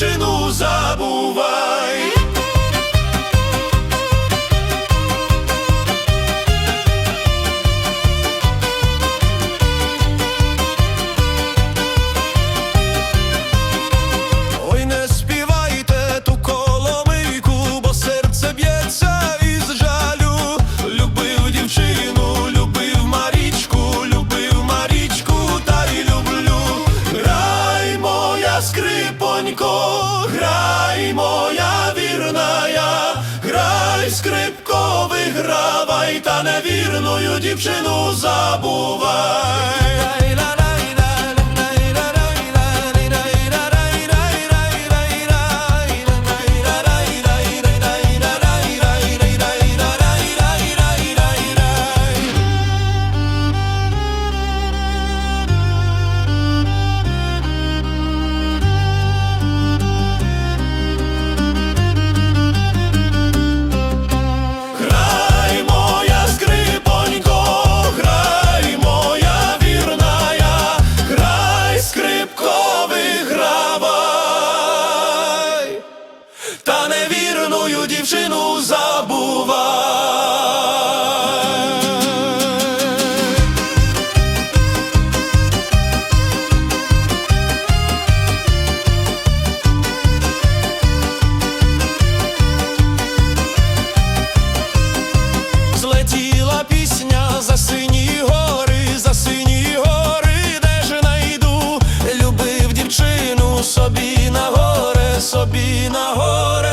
дівчину забувай. скрипко вигравай та невірною дівчину за. дівчину забувай. Злетіла пісня за сині гори, за сині гори, де ж найду, любив дівчину собі на горе, собі на горе.